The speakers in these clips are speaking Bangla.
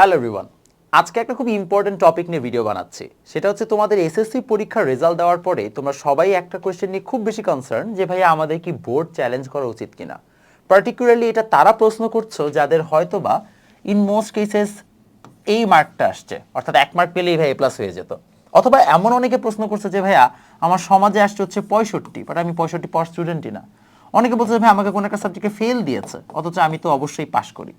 হ্যালো এভরিওয়ান আজকে একটা খুব ইম্পর্টেন্ট টপিক নিয়ে ভিডিও বানাচ্ছি। সেটা হচ্ছে তোমাদের এসএসসি পরীক্ষার রেজাল্ট দেওয়ার পরে তোমরা সবাই একটা কোয়েশ্চেন নিয়ে খুব বেশি কনসার্ন যে ভাইয়া আমাদের কি বোর্ড চ্যালেঞ্জ করা উচিত কিনা। পার্টিকুলারলি এটা তারা প্রশ্ন করছ যাদের হয়তো বা ইন মোস্ট কেসেস এই মার্কটা আসছে। অর্থাৎ এক মার্ক পেলেই ভাই এ প্লাস হয়ে যেত। অথবা এমন অনেকে প্রশ্ন করছে যে ভাইয়া, আমার সমাজে আসছে হচ্ছে পঁয়ষট্টি বাট আমি পঁয়ষট্টি পাওয়ার স্টুডেন্টই না। অনেকে বলছে ভাই আমাকে কোনো একটা সাবজেক্টে ফেল দিয়েছে, অথচ আমি তো অবশ্যই পাশ করি।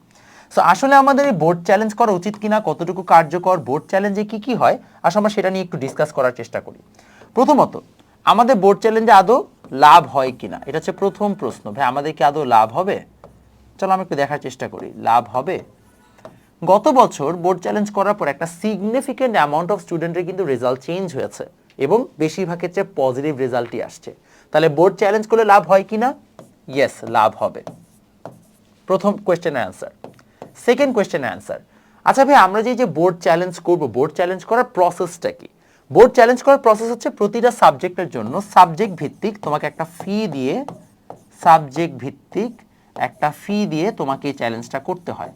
সো আসলে আমাদের এই বোর্ড চ্যালেঞ্জ করা উচিত কিনা, কতটুকু কার্যকর বোর্ড চ্যালেঞ্জে কি কি হয়, আসলে আমরা সেটা নিয়ে একটু ডিসকাস করার চেষ্টা করি। প্রথমত, আমাদের বোর্ড চ্যালেঞ্জে আদৌ লাভ হয় কিনা? এটা হচ্ছে প্রথম প্রশ্ন। ভাই, আমাদের কি আদৌ লাভ হবে? চলো আমি একটু দেখার চেষ্টা করি। লাভ হবে? গত বছর বোর্ড চ্যালেঞ্জ করার পর একটা সিগনিফিকেন্ট অ্যামাউন্ট অফ স্টুডেন্টের কিন্তু রেজাল্ট চেঞ্জ হয়েছে এবং বেশিরভাগ ক্ষেত্রে পজিটিভ রেজাল্টই আসছে। তাহলে বোর্ড চ্যালেঞ্জ করলে লাভ হয় কিনা? ইয়েস লাভ হবে। প্রথম কোয়েশ্চেনের অ্যান্সার সেকেন্ড কোয়েশ্চেন অ্যান্সার আচ্ছা ভাই, আমরা যে যে বোর্ড চ্যালেঞ্জ করব বোর্ড চ্যালেঞ্জ করার প্রসেসটা কি? বোর্ড চ্যালেঞ্জ করার প্রসেস হচ্ছে প্রতিটা সাবজেক্টের জন্য সাবজেক্ট ভিত্তিক তোমাকে একটা ফি দিয়ে সাবজেক্ট ভিত্তিক একটা ফি দিয়ে তোমাকে এই চ্যালেঞ্জটা করতে হয়।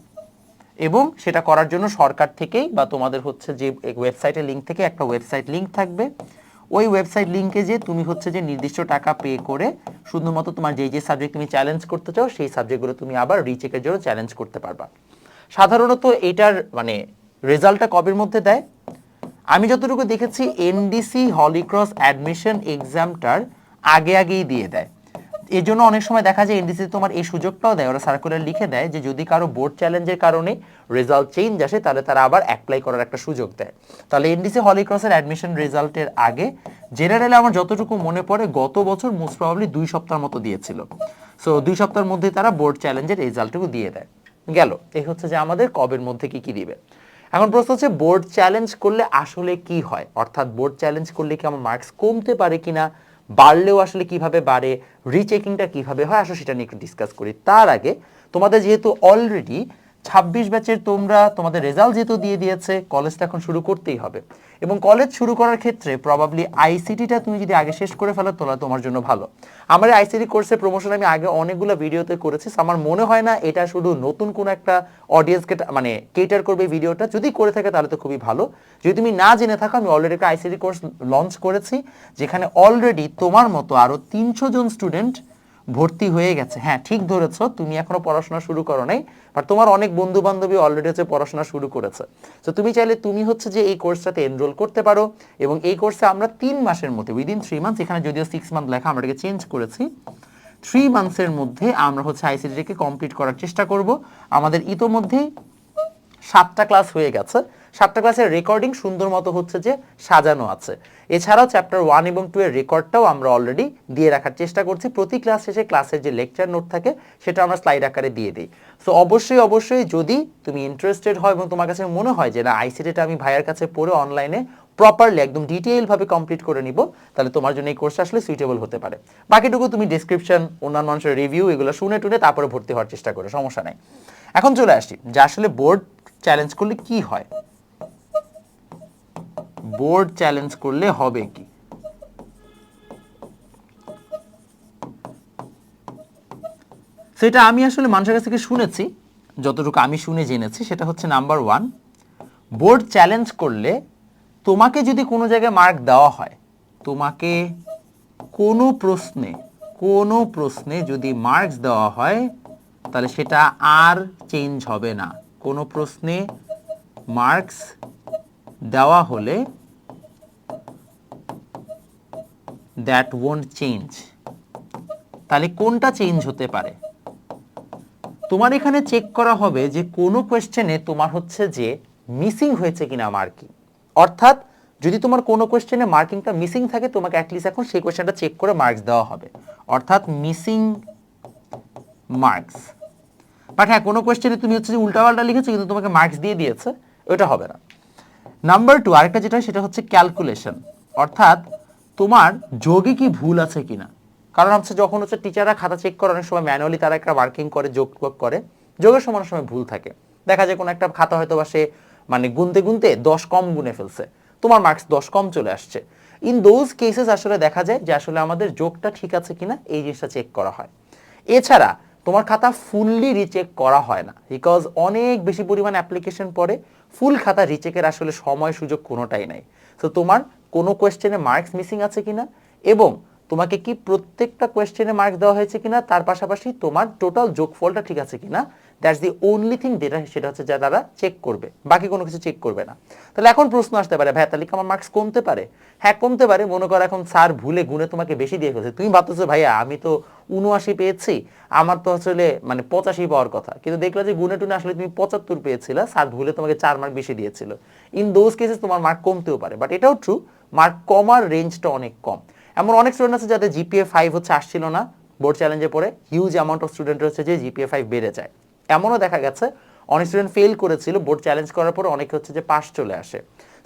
এবং সেটা করার জন্য সরকার থেকেই বা তোমাদের হচ্ছে যে ওয়েবসাইটের লিঙ্ক থেকে একটা ওয়েবসাইট লিঙ্ক থাকবে। ওই ওয়েবসাইট লিঙ্কে যে, তুমি হচ্ছে যে, নির্দিষ্ট টাকা পে করে শুধুমাত্র তোমার যে যে সাবজেক্ট তুমি চ্যালেঞ্জ করতে চাও, সেই সাবজেক্টগুলো তুমি আবার রিচেকের জন্য চ্যালেঞ্জ করতে পারবা। সাধারণত এটার মানে রেজাল্টটা কবের মধ্যে দেয়? আমি যতটুকু দেখেছি এনডিসি হলিক্রস অ্যাডমিশন এক্সামটার আগে আগেই দিয়ে দেয়। এর জন্য অনেক সময় দেখা যায় এনডিসি তোমার এই সুযোগটাও দেয়। ওরা সার্কুলার লিখে দেয় যে, যদি কারও বোর্ড চ্যালেঞ্জের কারণে রেজাল্ট চেঞ্জ আসে, তাহলে তারা আবার অ্যাপ্লাই করার একটা সুযোগ দেয়। তাহলে এনডিসি হলিক্রসের অ্যাডমিশন রেজাল্টের আগে জেনারেলি আমার যতটুকু মনে পড়ে, গত বছর মোস্ট প্রবাবলি দুই সপ্তাহের মতো দিয়েছিল। সো দুই সপ্তাহের মধ্যে তারা বোর্ড চ্যালেঞ্জের রেজাল্টটুকু দিয়ে দেয়। গেল। এই হচ্ছে যে আমাদের কবের মধ্যে কি কি দিবে। এখন প্রশ্ন হচ্ছে বোর্ড চ্যালেঞ্জ করলে আসলে কি হয়? অর্থাৎ বোর্ড চ্যালেঞ্জ করলে কি আমার মার্কস কমতে পারে কিনা? বাড়লেও আসলে কীভাবে বাড়ে? রিচেকিংটা কীভাবে হয়? আসলে সেটা নিয়ে একটু ডিসকাস করি। তার আগে তোমাদের যেহেতু অলরেডি ছাব্বিশ ব্যাচের তোমরা তোমাদের রেজাল্ট যেহেতু দিয়ে দিয়েছে কলেজটা এখন শুরু করতেই হবে। এবং কলেজ শুরু করার ক্ষেত্রে প্রবাবলি আইসিটিটা তুমি যদি আগে শেষ করে ফেলো, তাহলে তোমার জন্য ভালো। আমার আইসিটি কোর্সের প্রমোশন আমি আগে অনেকগুলো ভিডিওতে করেছি আমার মনে হয় না এটা শুধু নতুন কোনো একটা অডিয়েন্সকে মানে কেটার করবে ভিডিওটা যদি করে থাকে, তাহলে তো খুবই ভালো। যদি তুমি না জেনে থাকো, আমি অলরেডি একটা আইসিটি কোর্স লঞ্চ করেছি, যেখানে অলরেডি তোমার মতো আরও তিনশো জন স্টুডেন্ট ভর্তি হয়ে গেছে। হ্যাঁ ঠিক ধরেছ, তুমি এখনও পড়াশোনা শুরু করো নাই বাট তোমার অনেক বন্ধু বান্ধবী অলরেডি হচ্ছে পড়াশোনা শুরু করেছে। তো তুমি চাইলে, তুমি হচ্ছে যে এই কোর্সটাতে এনরোল করতে পারো, এবং এই কোর্সে আমরা তিন মাসের মধ্যে উইদিন থ্রি মান্থস এখানে যদিও সিক্স মান্থ লেখা, আমরা এটাকে চেঞ্জ করেছি থ্রি মান্থসের মধ্যে আমরা হচ্ছে আইসিটিকে কমপ্লিট করার চেষ্টা করব। আমাদের ইতোমধ্যেই সাতটা ক্লাস হয়ে গেছে। সাতটা ক্লাসের রেকর্ডিং সুন্দর মতো হচ্ছে যে সাজানো আছে। এছাড়াও চ্যাপ্টার ওয়ান এবং টু এর রেকর্ডটাও আমরা অলরেডি দিয়ে রাখার চেষ্টা করছি। প্রতি ক্লাস শেষে ক্লাসের যে লেকচার নোট থাকে, সেটা আমরা স্লাইড আকারে দিয়ে দিই। সো অবশ্যই অবশ্যই যদি তুমি ইন্টারেস্টেড হয় এবং তোমার কাছে মনে হয় যে না আইসিটিটা আমি ভাইয়ের কাছে পড়ে অনলাইনে প্রপারলি একদম ডিটেইলভাবে কমপ্লিট করে নিব, তাহলে তোমার জন্য এই কোর্সটা আসলে সুইটেবল হতে পারে। বাকিটুকু তুমি ডিসক্রিপশন অন্যান্য মানুষের রিভিউ এগুলো শুনে টুনে তারপরে ভর্তি হওয়ার চেষ্টা করো, সমস্যা নাই। এখন চলে আসছি যে আসলে বোর্ড চ্যালেঞ্জ করলে কি হয়? বোর্ড চ্যালেঞ্জ করলে হবে কি? সেটা আমি আসলে মানুষের কাছ থেকে শুনেছি, যতটুকু আমি শুনে জেনেছি, সেটা হচ্ছে নাম্বার ওয়ান বোর্ড চ্যালেঞ্জ করলে তোমাকে যদি কোনো জায়গায় মার্ক দেওয়া হয়, তোমাকে কোনো প্রশ্নে কোনো প্রশ্নে যদি মার্কস দেওয়া হয়, তাহলে সেটা আর চেঞ্জ হবে না। কোনো প্রশ্নে মার্কস দেওয়া হলে দ্যাট ওয়ন্ট চেঞ্জ তাহলে কোনটা চেঞ্জ হতে পারে? তোমার এখানে চেক করা হবে যে কোনো কোয়েশ্চেনে তোমার হচ্ছে যে মিসিং হয়েছে কিনা মার্কিং অর্থাৎ যদি তোমার কোনো কোয়েশ্চেনে মার্কিংটা মিসিং থাকে, তোমাকে অ্যাটলিস্ট এখন সেই কোয়েশ্চেনটা চেক করে মার্কস দেওয়া হবে। অর্থাৎ মিসিং মার্কস বাট হ্যাঁ কোনো কোয়েশ্চেনে তুমি হচ্ছে যে উল্টাপাল্টা লিখেছো, কিন্তু তোমাকে মার্কস দিয়ে দিয়েছে, ওটা হবে না। নাম্বার টু আরেকটা যেটা সেটা হচ্ছে ক্যালকুলেশন অর্থাৎ তোমার যোগে কি ভুল আছে কিনা? কারণ হচ্ছে যখন হচ্ছে টিচাররা খাতা চেক করে, অনেক সময় ম্যানুয়ালি তারা একটা মার্কিং করে, যোগ করে। যোগের সময় অনেক সময় ভুল থাকে। দেখা যায় কোনো একটা খাতা হয়তো বা সে মানে গুনতে গুনতে দশ কম গুনে ফেলছে। তোমার মার্কস দশ কম চলে আসছে। ইন দোজ কেসেস আসলে দেখা যায় যে আসলে আমাদের যোগটা ঠিক আছে কিনা, এই জিনিসটা চেক করা হয়। এছাড়া তোমার খাতা ফুললি রিচেক করা হয় না। বিকজ অনেক বেশি পরিমাণ অ্যাপ্লিকেশন পরে ফুল খাতা রিচেকের আসলে সময় সুযোগ কোনোটাই নাই। তো তোমার কোনো কোয়েশ্চেনে মার্কস মিসিং আছে কিনা? এবং তোমাকে কি প্রত্যেকটা কোয়েশ্চেনে মার্কস দেওয়া হয়েছে কিনা? তার পাশাপাশি তোমার টোটাল যোগফলটা ঠিক আছে কিনা? দ্যাটস দি ওনলি থিং যেটা সেটা হচ্ছে যা তারা চেক করবে। বাকি কোনো কিছু চেক করবে না। তাহলে এখন প্রশ্ন আসতে পারে, ভাই, তাহলে কি আমার মার্কস কমতে পারে? হ্যাঁ কমতে পারে। মনে করো এখন স্যার ভুলে গুণে তোমাকে বেশি দিয়ে ফেলছে। তুমি ভাবতেছো ভাইয়া আমি তো উনআশি পেয়েছি। আমার তো আসলে মানে পঁচাশি পাওয়ার কথা। কিন্তু দেখলে যে গুণে টুনে আসলে তুমি পঁচাত্তর পেয়েছিলে। স্যার ভুলে তোমাকে চার মার্ক বেশি দিয়েছিল। ইন দোজ কেসেস তোমার মার্ক কমতেও পারে। বাট এটাও ট্রু মার্ক কমার রেঞ্জটা অনেক কম। এমন অনেক স্টুডেন্ট আছে যাদের জিপিএ ফাইভ হচ্ছে আসছিল না বোর্ড চ্যালেঞ্জে পড়ে হিউজ অ্যামাউন্ট অফ স্টুডেন্ট হচ্ছে যে জিপিএ ফাইভ বেড়ে যায়। এমনও দেখা গেছে, অনেক স্টুডেন্ট ফেল করেছিল বোর্ড চ্যালেঞ্জ করার পর অনেকে হচ্ছে যে পাস চলে আসে।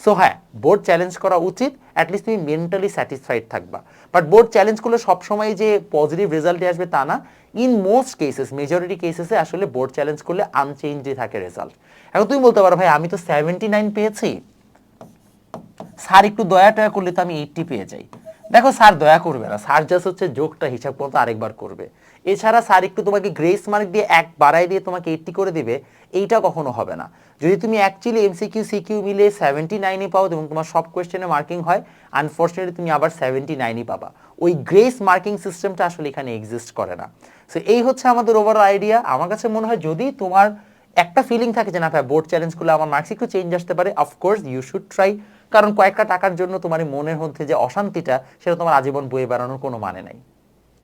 সো হ্যাঁ বোর্ড চ্যালেঞ্জ করা উচিত অ্যাটলিস্ট তুমি মেন্টালি স্যাটিসফাইড থাকবা। বাট বোর্ড চ্যালেঞ্জ করলে সবসময় যে পজিটিভ রেজাল্টে আসবে তা না। ইন মোস্ট কেসেস মেজরিটি কেসেসে আসলে বোর্ড চ্যালেঞ্জ করলে আনচেঞ্জই থাকে রেজাল্ট এখন তুমি বলতে পারো, ভাই, আমি তো সেভেন্টি নাইন পেয়েছি। স্যার একটু দয়া টয়া করলে তো আমি এইটটি পেয়ে যাই। দেখো স্যার দয়া করবে না, স্যার জাস্ট হচ্ছে যোগটা হিসাব মতো আরেকবার করবে। এছাড়া স্যার একটু তোমাকে গ্রেস মার্ক দিয়ে এক বাড়াই দিয়ে তোমাকে এইটটি করে দিবে, এইটা কখনো হবে না। যদি তুমি অ্যাকচুয়ালি এমসিকিউ সিকিউ মিলে সেভেন্টি নাইনে পাও এবং তোমার সব কোয়েশ্চেনে মার্কিং হয় আনফর্চুনেটলি তুমি আবার সেভেন্টি নাইনই পাবা। ওই গ্রেস মার্কিং সিস্টেমটা আসলে এখানে এক্সিস্ট করে না। সো এই হচ্ছে আমাদের ওভারঅল আইডিয়া আমার কাছে মনে হয় যদি তোমার একটা ফিলিং থাকে যে না ভাই বোর্ড চ্যালেঞ্জ করলে আমার মার্কস একটু চেঞ্জ আসতে পারে অফকোর্স ইউ শুড ট্রাই কারণ কয়েকটা টাকার জন্য তোমার মনে মনের মধ্যে যে অশান্তিটা, সেটা তোমার আজীবন বয়ে বেড়ানোর কোনো মানে নাই।